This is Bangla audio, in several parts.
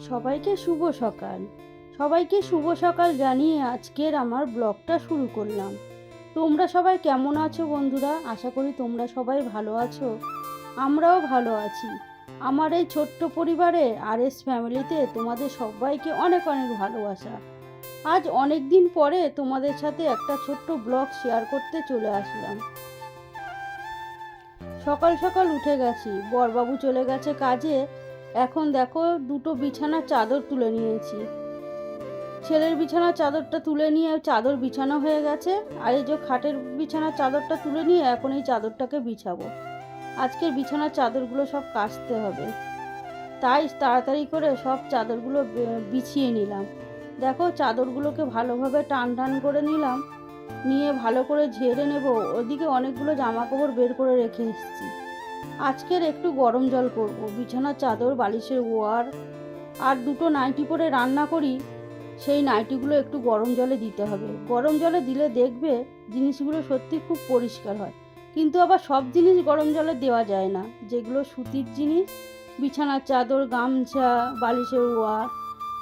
সবাইকে শুভ সকাল। সবাইকে শুভ সকাল জানিয়ে আজকের আমার ব্লগটা শুরু করলাম। তোমরা সবাই কেমন আছো বন্ধুরা? আশা করি তোমরা সবাই ভালো আছো। আমরাও ভালো আছি। আমার এই ছোট্ট পরিবারে আর এস ফ্যামিলিতে তোমাদের সবাইকে অনেক অনেক ভালোবাসা। আজ অনেক দিন পরে তোমাদের সাথে একটা ছোট্ট ব্লগ শেয়ার করতে চলে আসলাম। সকাল সকাল উঠে গেছি। বরবাবু চলে গেছে কাজে। এখন দেখো দুটো বিছানার চাদর তুলে নিয়েছি। ছেলের বিছানার চাদরটা তুলে নিয়ে চাদর বিছানো হয়ে গেছে। আর এই যে খাটের বিছানার চাদরটা তুলে নিয়ে এখন এই চাদরটাকে বিছাবো। আজকের বিছানার চাদরগুলো সব কাচতে হবে। তাই তাড়াতাড়ি করে সব চাদরগুলো বিছিয়ে নিলাম। দেখো চাদরগুলোকে ভালোভাবে টান টান করে নিলাম। নিয়ে ভালো করে ঝেড়ে নেব। ওদিকে অনেকগুলো জামা কাপড় বের করে রেখে এসেছি। আজকের একটু গরম জল করব। বিছানার চাদর, বালিশের ওয়ার আর দুটো নাইটি পরে রান্না করি। সেই নাইটিগুলো একটু গরম জলে দিতে হবে। গরম জলে দিলে দেখবে জিনিসগুলো সত্যি খুব পরিষ্কার হয়। কিন্তু আবার সব জিনিস গরম জলে দেওয়া যায় না। যেগুলো সুতির জিনিস বিছানার চাদর, গামছা, বালিশের ওয়ার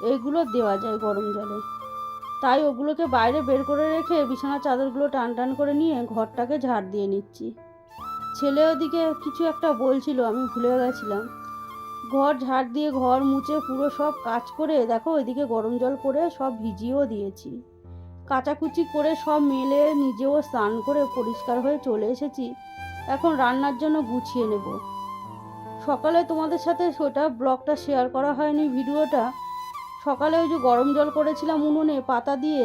এইগুলো দেওয়া যায় গরম জলে। তাই ওগুলোকে বাইরে বের করে রেখে বিছানার চাদরগুলো টান টান করে নিয়ে ঘরটাকে ঝাড় দিয়ে নিচ্ছি। ছেলে ওদিকে কিছু একটা বলছিল, আমি ভুলে গেছিলাম। ঘর ঝাড় দিয়ে ঘর মুছে পুরো সব কাজ করে, দেখো ওইদিকে গরম জল করে সব ভিজিয়েও দিয়েছি। কাচাকুচি করে সব মেলে নিজেও স্নান করে পরিষ্কার হয়ে চলে এসেছি। এখন রান্নার জন্য গুছিয়ে নেব। সকালে তোমাদের সাথে সেটা ব্লগটা শেয়ার করা হয়নি ভিডিওটা। সকালে ওই যে গরম জল করেছিলাম উনুনে পাতা দিয়ে,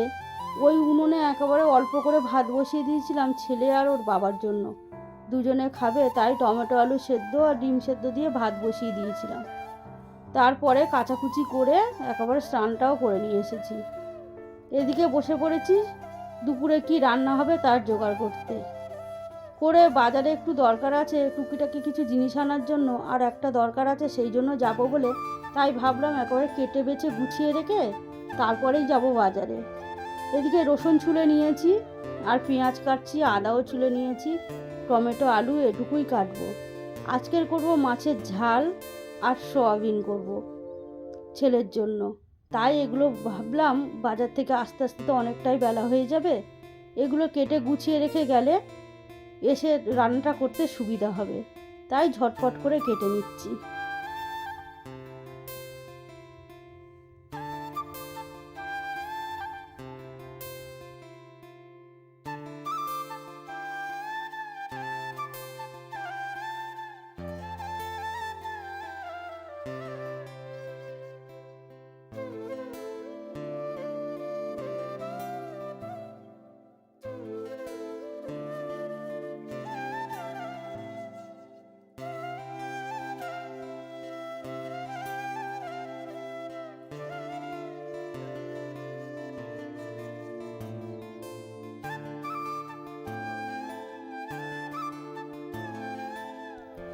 ওই উনুনে একেবারে অল্প করে ভাত বসিয়ে দিয়েছিলাম ছেলে আর ওর বাবার জন্য। দুজনে খাবে, তাই টমেটো, আলু সেদ্ধ আর ডিম সেদ্ধ দিয়ে ভাত বসিয়ে দিয়েছিলাম। তারপরে কাচাকুচি করে একেবারে স্নানটাও করে নিয়ে এসেছি। এদিকে বসে পড়েছি, দুপুরে কি রান্না হবে তার জোগাড় করতে। করে বাজারে একটু দরকার আছে, টুকিটাকি কিছু জিনিস আনার জন্য, আর একটা দরকার আছে সেই জন্য যাব বলে, তাই ভাবলাম একেবারে কেটে বেছে গুছিয়ে রেখে তারপরেই যাব বাজারে। এদিকে রসুন ছুলে নিয়েছি, আর পেঁয়াজ কাটছি, আদাও ছুলে নিয়েছি টমেটো, আলু এটুকুই কাটবো। আজকের করব মাছের ঝাল আর সোয়াবিন করব ছেলের জন্য। তাই এগুলো ভাবলাম বাজার থেকে আস্তে আস্তে তো অনেকটাই বেলা হয়ে যাবে, এগুলো কেটে গুছিয়ে রেখে গেলে এসে রান্নাটা করতে সুবিধা হবে। তাই ঝটপট করে কেটে নিচ্ছি।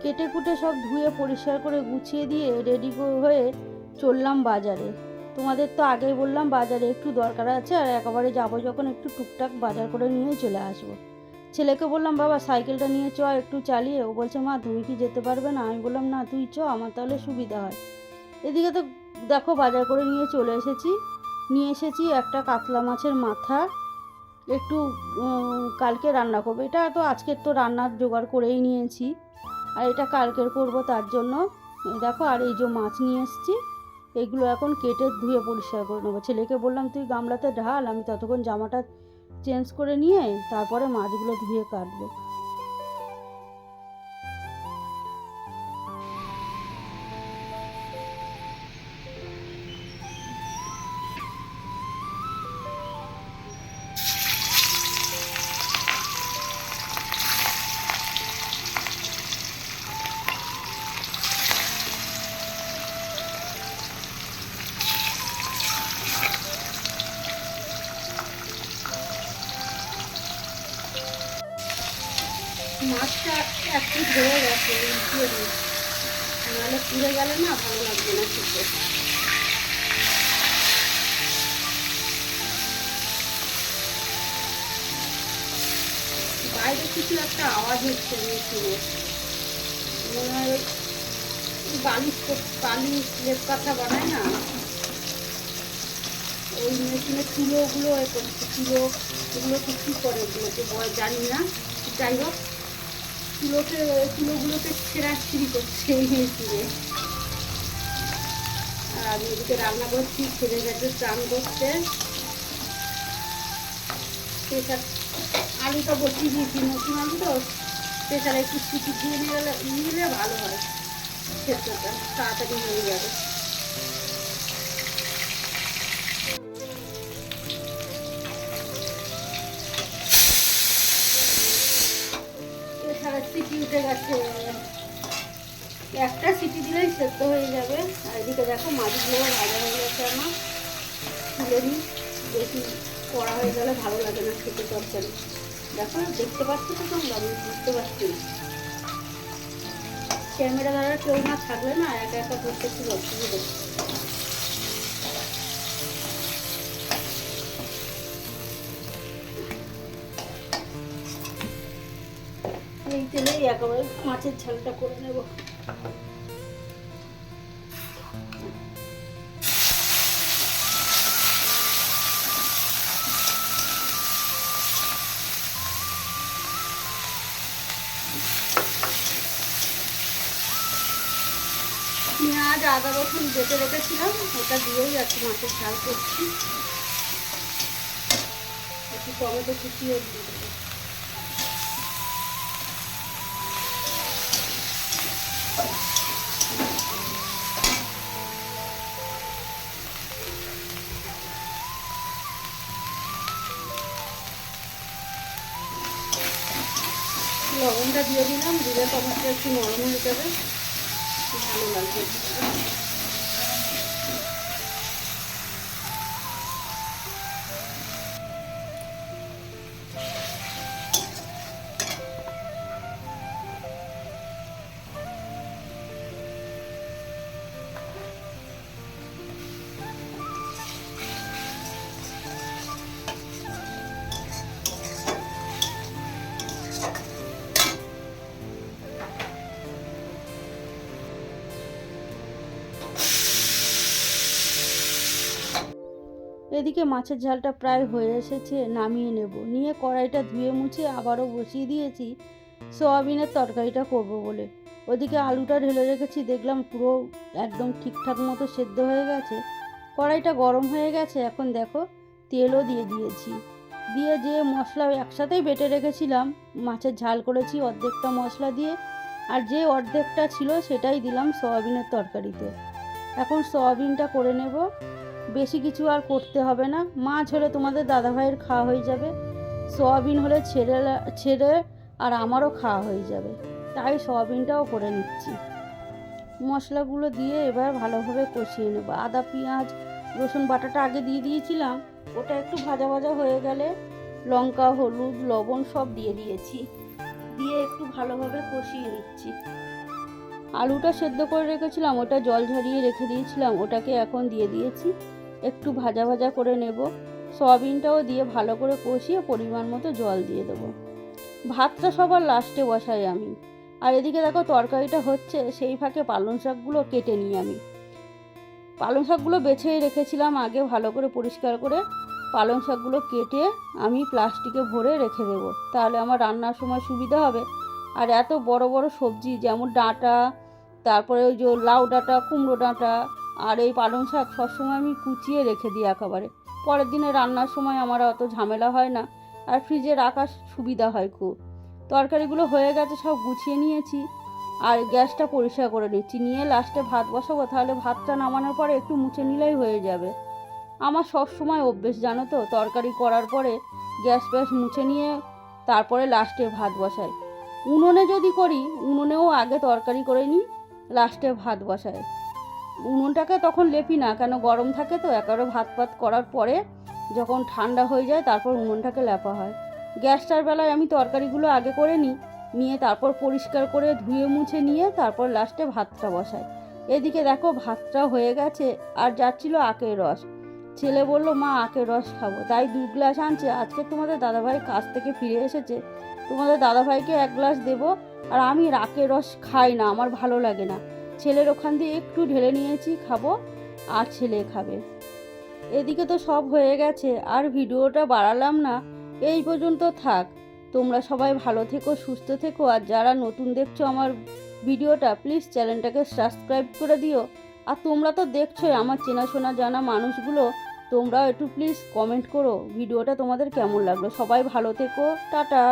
কেটে কুটে সব ধুয়ে পরিষ্কার করে গুছিয়ে দিয়ে রেডি হয়ে চললাম বাজারে। তোমাদের তো আগেই বললাম, বাজারে একটু দরকার আছে, আর একেবারে যাব যখন একটু টুকটাক বাজার করে নিয়ে চলে আসব। ছেলেকে বললাম, বাবা, সাইকেলটা নিয়ে চ, একটু চালিয়ে। ও বলছে, মা, তুমি কি যেতে পারবে না? আমি বললাম, না, তুই চ, আমার তাহলে সুবিধা হয়। এদিকে তো দেখো, বাজার করে নিয়ে চলে এসেছি। নিয়ে এসেছি একটা কাতলা মাছের মাথা। একটু কালকে রান্না করব। এটা তো আজকের তো রান্নার জোগাড় করেই নিয়েছি। আর এটা কালকের করব তার জন্য। দেখো, আর এই যে মাছ নিয়ে এসেছি, এগুলো এখন কেটে ধুয়ে পরিষ্কার করে নেব। ছেলেকে বললাম, তুই গামলাতে ঢাল, আমি ততক্ষণ জামাটা চেঞ্জ করে নিয়ে তারপরে মাছগুলো ধুয়ে কাটবো। মাছটা এক পিস হয়ে গেছে দিয়ে দিই। নাহলে পুড়ে গেলে না ভালো লাগবে না খেতে। বাইরে কিছু একটা আওয়াজ হচ্ছে মেশিনের মনে হয় একটু বালিশ বালিশ লেপ কাঁথা বানায় না? ওই মেশিনের তুলোগুলো এ করছে, তুলো এগুলোকে কী করে? ওগুলোকে জানি না। যাই হোক তুলোকে তুলোগুলোকে ছেঁড়াছিড়ি করছে মেশিনে। আর আমি এদিকে রান্না করছি, ছেলে গেছে স্নান করতে। প্রেশার আলুটা বসিয়ে দিয়েছি, নতুন আলু তো। প্রেশারে একটু সিটি দিয়ে নিলে নিলে ভালো হয়। সেদ্ধটা তাড়াতাড়ি হয়ে যাবে। সিটি গেছে একটা সিটি দিলেই সেদ্ধ হয়ে যাবে। আর এদিকে দেখো মাছগুলো ভাজা হয়ে গেছে আমার। তুলে নিই। বেশি কড়া হয়ে গেলে ভালো লাগে না খেতে তরকারি। দেখো, দেখতে পাচ্ছি তো তোমরা? আমি বুঝতে পারছি না। ক্যামেরা দ্বারা কেউ না থাকলে না একা একা করতে একটু অসুবিধা। এই তেলেই একেবারে মাছের ঝালটা করে নেব। পেঁয়াজ, আদা, রসুন বেটে রেখেছিলাম, ওটা দিয়েই আজকে মাছের ঝাল করছি। একটু টমেটো কুচিয়ে দিয়ে লবণটা দিয়ে দিলাম দিলে টমেটো একটু নরম হয়ে যাবে। ভালো লাগবে। এদিকে মাছের ঝালটা প্রায় হয়ে এসেছে, নামিয়ে নেব। নিয়ে কড়াইটা ধুয়ে মুছে আবারও বসিয়ে দিয়েছি, সোয়াবিনের তরকারিটা করব বলে। ওদিকে আলুটা ঢেলে রেখেছি, দেখলাম পুরো একদম ঠিকঠাক মতো সেদ্ধ হয়ে গেছে। কড়াইটা গরম হয়ে গেছে, এখন দেখো তেলও দিয়ে দিয়েছি। দিয়ে যে মশলা একসাথেই বেটে রেখেছিলাম, মাছের ঝাল করেছি অর্ধেকটা মশলা দিয়ে, আর যে অর্ধেকটা ছিল সেটাই দিলাম সয়াবিনের তরকারিতে। এখন সয়াবিনটা করে নেব। বেশি কিছু আর করতে হবে না। মাছ হলে তোমাদের দাদাভাইয়ের খাওয়া হয়ে যাবে। সয়াবিন হলে ছেড়ে ছেড়ে আর আমারও খাওয়া হয়ে যাবে। তাই সয়াবিনটাও করে নিচ্ছি। মশলাগুলো দিয়ে এবার ভালোভাবে কষিয়ে নেব। আদা, পেঁয়াজ, রসুন, বাটাটা আগে দিয়ে দিয়েছিলাম। ওটা একটু ভাজা ভাজা হয়ে গেলে লঙ্কা, হলুদ, লবণ সব দিয়ে দিয়েছি। দিয়ে একটু ভালোভাবে কষিয়ে নিচ্ছি। আলুটা সেদ্ধ করে রেখেছিলাম। ওটা জল ঝরিয়ে রেখে দিয়েছিলাম। ওটাকে এখন দিয়ে দিয়েছি। একটু ভাজা ভাজা করে নেব। সয়াবিনটাও দিয়ে ভালো করে কষিয়ে পরিমাণ মতো জল দিয়ে দেবো। ভাতটা সবার লাস্টে বসাই আমি। আর এদিকে দেখো তরকারিটা হচ্ছে, সেই ফাঁকে পালং শাকগুলো কেটে নিই আমি। পালং শাকগুলো বেছেই রেখেছিলাম আগে ভালো করে পরিষ্কার করে। পালং শাকগুলো কেটে আমি প্লাস্টিকে ভরে রেখে দেবো। তাহলে আমার রান্নার সময় সুবিধা হবে। আর এত বড় বড় সবজি যেমন ডাঁটা, তারপরে ওই যে লাউ ডাঁটা, কুমড়ো ডাঁটা আর এই পালং শাক সবসময় আমি কুচিয়ে রেখে দিই একেবারে। পরের দিনে রান্নার সময় আমার অত ঝামেলা হয় না, আর ফ্রিজে রাখার সুবিধা হয় খুব। তরকারিগুলো হয়ে গেছে, সব গুছিয়ে নিয়েছি, আর গ্যাসটা পরিষ্কার করে নিচ্ছি। নিয়ে লাস্টে ভাত বসাবো, তাহলে ভাতটা নামানোর পরে একটু মুছে নিলেই হয়ে যাবে। আমার সব সময় অভ্যেস, জানো তো? তরকারি করার পরে গ্যাস ফ্যাস মুছে নিয়ে তারপরে লাস্টে ভাত বসাই। উনুনে যদি করি, উনুনেও আগে তরকারি করে নিই, লাস্টে ভাত বসাই। উনুনটাকে তখন লেপি না, কেন গরম থাকে তো একেবারে ভাত ভাত করার পরে যখন ঠান্ডা হয়ে যায় তারপর উনুনটাকে লেপা হয়। গ্যাসটার বেলায় আমি তরকারিগুলো আগে করে নিই, নিয়ে তারপর পরিষ্কার করে ধুয়ে মুছে নিয়ে তারপর লাস্টে ভাতটা বসাই। এদিকে দেখো ভাতটা হয়ে গেছে আর যাচ্ছিল আখের রস। ছেলে বলল, মা, আখের রস খাব। তাই দু গ্লাস আনছে। আজকে তোমাদের দাদাভাই কাজ থেকে ফিরে এসেছে। তোমাদের দাদাভাইকে এক গ্লাস দেবো আর আমি আখের রস খাই না, আমার ভালো লাগে না। ছেলের ওখান দিয়ে একটু ঢেলে নিয়েছি, খাব, আর ছেলে খাবে। এদিকে তো সব হয়ে গেছে, আর ভিডিওটা বাড়ালাম না। এই পর্যন্ত থাক। তোমরা সবাই ভালো থেকো, সুস্থ থেকো, আর যারা নতুন দেখছ আমার ভিডিওটা প্লিজ চ্যানেলটাকে সাবস্ক্রাইব করে দিও। আর তোমরা তো দেখছোই আমার চেনাশোনা জানা মানুষগুলো, তোমরাও একটু প্লিজ কমেন্ট করো, ভিডিওটা তোমাদের কেমন লাগল? সবাই ভালো থেকো, টাটা।